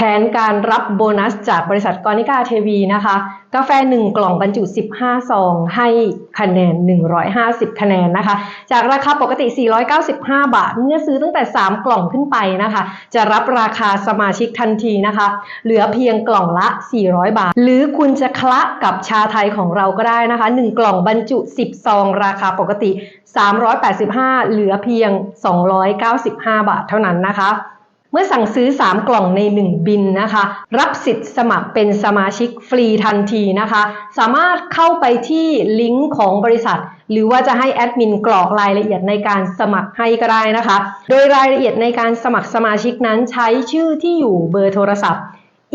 แผนการรับโบนัสจากบริษัทกอนิกาเทวีนะคะ กาแฟ 1 กล่องบรรจุ 15 ซอง ให้คะแนน 150 คะแนนนะคะ จากราคาปกติ 495 บาท เมื่อซื้อตั้งแต่ 3 กล่องขึ้นไปนะคะ จะรับราคาสมาชิกทันทีนะคะ เหลือเพียงกล่องละ 400 บาท หรือคุณจะคละกับชาไทยของเราก็ได้นะคะ 1 กล่องบรรจุ 10 ซอง ราคาปกติ 385 เหลือเพียง 295 บาทเท่านั้นนะคะ เมื่อสั่งซื้อ 3 กล่องใน 1 บินนะคะ รับสิทธิ์สมัครเป็นสมาชิกฟรีทันทีนะคะ สามารถเข้าไปที่ลิงก์ของบริษัท หรือว่าจะให้แอดมินกรอกรายละเอียดในการสมัครให้ก็ได้นะคะ โดยรายละเอียดในการสมัครสมาชิกนั้นใช้ชื่อที่อยู่เบอร์โทรศัพท์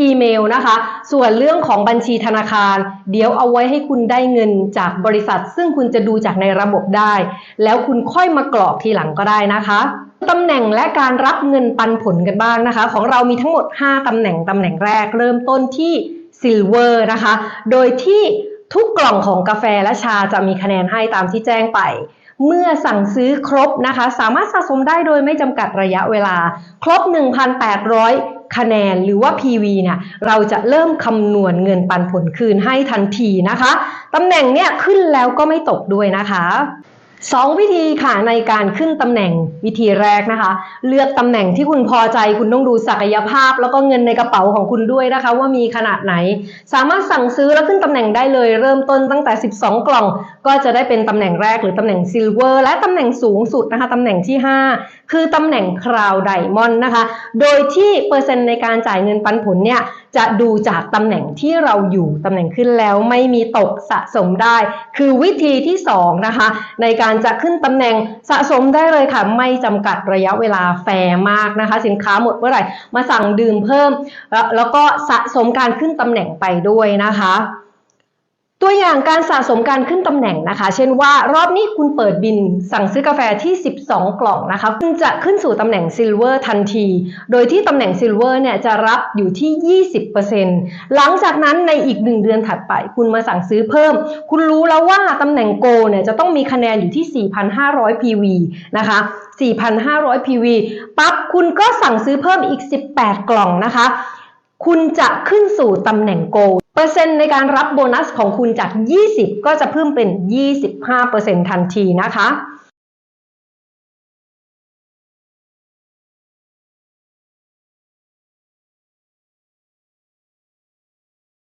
อีเมลนะคะ ส่วนเรื่องของบัญชีธนาคาร เดี๋ยวเอาไว้ให้คุณได้เงินจากบริษัท ซึ่งคุณจะดูจากในระบบได้ แล้วคุณค่อยมากรอกทีหลังก็ได้นะคะ ตำแหน่งและการรับเงินปันผลกันบ้างนะคะ ของเรามีทั้งหมด 5ตำแหน่งตำแหน่งแรกเริ่มต้นที่ซิลเวอร์นะคะ โดยที่ทุกกล่องของกาแฟและชาจะมีคะแนนให้ตามที่แจ้งไป เมื่อสั่งซื้อครบนะคะ สามารถสะสมได้โดยไม่จำกัดระยะเวลา ครบ 1,800 คะแนนหรือว่า PV เนี่ยเราจะเริ่มคำนวณเงินปันผลคืนให้ทันทีนะคะตำแหน่งเนี่ยขึ้นแล้วก็ไม่ตกด้วยนะคะ สองวิธีค่ะในการขึ้นตำแหน่งวิธีแรกนะคะ เลือกตำแหน่งที่คุณพอใจคุณต้องดูศักยภาพ แล้วก็เงินในกระเป๋าของคุณด้วยนะคะ ว่ามีขนาดไหน สามารถสั่งซื้อแล้วขึ้นตำแหน่งได้เลย เริ่มต้นตั้งแต่ 12 กล่อง ก็จะได้เป็นตำแหน่งแรกหรือตำแหน่งซิลเวอร์และตำแหน่งสูงสุดนะคะตำแหน่งที่ 5 คือตำแหน่งคราวไดมอนด์นะคะ โดยที่เปอร์เซ็นต์ในการจ่ายเงินปันผลเนี่ย จะดูจากตำแหน่งที่เราอยู่ตำแหน่งขึ้นแล้วไม่มีตกสะสมได้ คือวิธีที่2นะคะในการจะขึ้นตำแหน่งสะสมได้เลยค่ะ ไม่จำกัดระยะเวลาแฟร์มากนะคะ สินค้าหมดเมื่อไหร่มาสั่งดื่มเพิ่ม แล้วแล้วก็สะสมการขึ้นตำแหน่งไปด้วยนะคะ ตัวอย่างการสะสมการขึ้นตำแหน่งนะคะ เช่นว่ารอบนี้คุณเปิดบินสั่งซื้อกาแฟที่ 12 กล่องนะคะ คุณจะขึ้นสู่ตำแหน่งซิลเวอร์ทันที โดยที่ตำแหน่งซิลเวอร์เนี่ยจะรับอยู่ที่ 20%หลังจากนั้นในอีก 1 เดือนถัดไป คุณมาสั่งซื้อเพิ่ม คุณรู้แล้วว่าตำแหน่งโกเนี่ยจะต้องมีคะแนนอยู่ที่ 4,500 PV นะคะ 4,500 PV ปั๊บคุณก็สั่งซื้อเพิ่มอีก 18 กล่องนะคะ คุณจะขึ้นสู่ตำแหน่งโกล เปอร์เซ็นต์ในการรับโบนัสของคุณจาก 20 ก็จะเพิ่มเป็น 25%ทันทีนะคะ